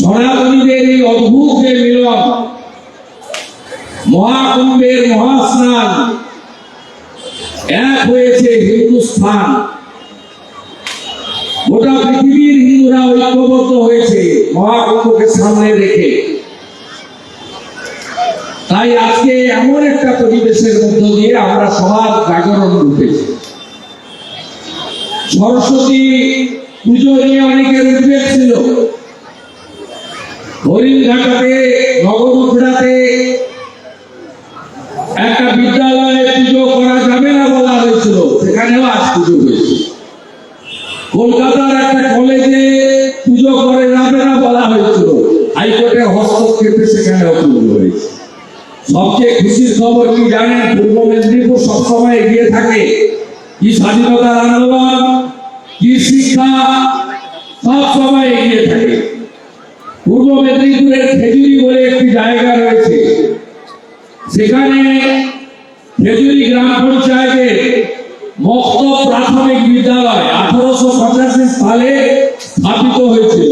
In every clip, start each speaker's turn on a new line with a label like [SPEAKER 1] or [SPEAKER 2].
[SPEAKER 1] সনাতনীদের এই অদ্ভুত যে মিলন, মহাকুম্ভের মহাস্নান, এক হয়েছে হিন্দুস্থান। গোটা পৃথিবীর হিন্দুরা ঐক্যবদ্ধ হয়েছে মহাকুম্ভকে সামনে রেখে। তাই আজকে এমন একটা পরিবেশের মধ্য দিয়ে আমরা সবার জাগরণ উঠেছি সরস্বতী পুজো নিয়ে অনেকের উদ্বেগ ছিল হরিণঘাটাতে নগর উখড়াতে একটা বিদ্যালয়ে পুজো করা যাবে না বলা হয়েছিল? সেখানেও আজ পুজো হয়েছে। কলকাতার একটা কলেজে পুজো করে যাবে না বলা হয়েছিল? হাইকোর্টের হস্তক্ষেপে সেখানেও পুজো হয়েছে। সবচেয়ে খুশির খবর কি জানেন? পূর্ব মেদিনীপুর সবসময় এগিয়ে থাকে। কি স্বাধীনতার আন্দোলন? কি শিক্ষা? সব সময় এগিয়ে থাকে। পূর্ব মেদিনীপুরের খেজুরি বলে একটি জায়গা রয়েছে। সেখানে খেজুরি গ্রাম পঞ্চায়েতের মক্ত প্রাথমিক বিদ্যালয় আঠারোশো পঁচাশি সালে স্থাপিত হয়েছিল।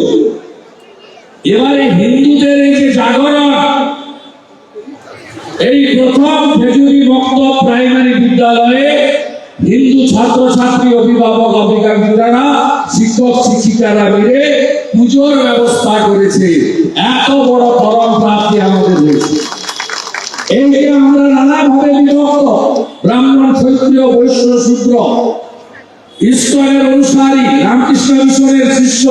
[SPEAKER 1] এবারে হিন্দুদের এই যে জাগরণ, এই প্রথম খেজুরি মক্ত প্রাইমারি বিদ্যালয়ে হিন্দু ছাত্রছাত্রী অভিভাবক অভিভাবিকারা শিক্ষক, শিক্ষিকারা মিলে পুজোর ব্যবস্থা করেছে। এত বড় পরম প্রাপ্তি আমাদের হয়েছে। এই আমরা নানাভাবে বিভক্ত। ব্রাহ্মণ, ক্ষত্রিয় বৈশ্য শূদ্র। ঈশ্বরের অনুসারী, রামকৃষ্ণ মিশনের শিষ্য।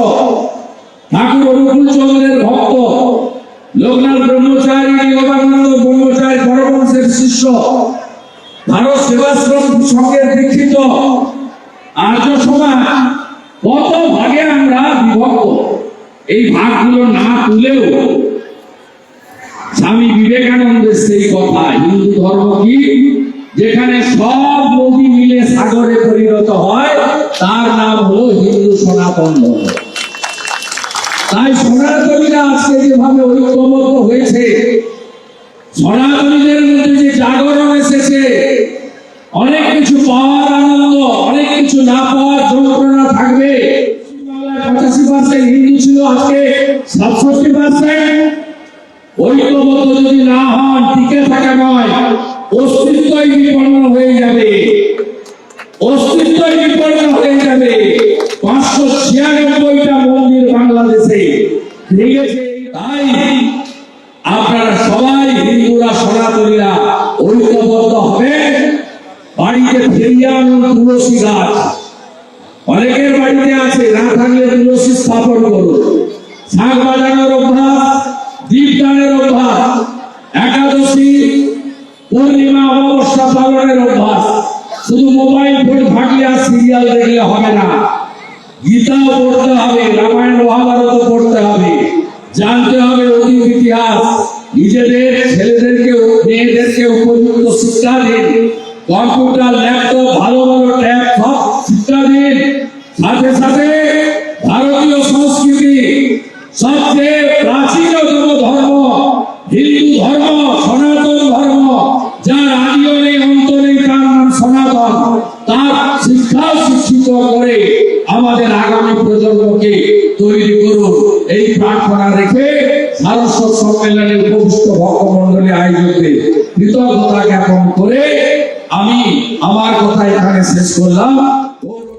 [SPEAKER 1] ঠাকুর অনুকূল চন্দ্রের ভক্ত। লোকনাথ ব্রহ্মচারী যোগানন্দ ব্রহ্মচারী পরমহংসের শিষ্য। ভারত সেবাশ্রম সঙ্গে দীক্ষিত। আর্য সমাজ। কত ভাগে আমরা বিভক্ত এই ভাগগুলো না তুলেও স্বামী বিবেকানন্দের সেই কথা, হিন্দু ধর্ম কি? যেখানে সব নদী মিলে সাগরে পরিণত হয়, তার নাম হলো হিন্দু সনাতন ধর্ম। তাই সনাতনীরা আজকে যেভাবে ঐক্যবদ্ধ হয়েছে, সনাতনীদের মধ্যে যে জাগরণ এসেছে, অনেক কিছু পাওয়ার সাতষট্টি পার্সেন্ট ঐক্যবদ্ধ যদি না হন, টিকে থাকা নয়। অস্তিত্বই বিপন্ন হয়ে যাবে। অস্তিত্বই বিপন্ন হয়ে যাবে। পাঁচশো ছিয়ানব্বইটা মন্দির বাংলাদেশে ভেঙেছে তাই আপনারা সবাই হিন্দুরা, সনাতনীরা ঐক্যবদ্ধ হবে। বাড়িতে ফিরিয়ে আনুন তুলসী গাছ। অনেকের বাড়িতে আছে, না থাকলে তুলসী স্থাপন করুন। শাক বাজানোর অভ্যাস দীপদানের অভ্যাস, একাদশী, পূর্ণিমা, অমাবস্যা পালনের অভ্যাস। শুধু মোবাইল ফোন থাকলে আর সিরিয়াল দেখলে হবে না। গীতাও পড়তে হবে, রামায়ণ মহাভারত পড়তে হবে। জানতে হবে অতীত ইতিহাস। নিজেদের, ছেলেদেরকে, মেয়েদেরকে উপযুক্ত শিক্ষা দিন। কম্পিউটার, ল্যাপটপ, ভালো ভালো ট্যাব, সব শিক্ষা দিন। সাথে সাথে আমাদের আগামী প্রজন্মকে তৈরি করুন। এই প্রার্থনা সম্মেলনে উপবিষ্ট ভক্তমন্ডলী আয়োজকদের কৃতজ্ঞতা জ্ঞাপন আমি আমার কথা এখানে শেষ করলাম।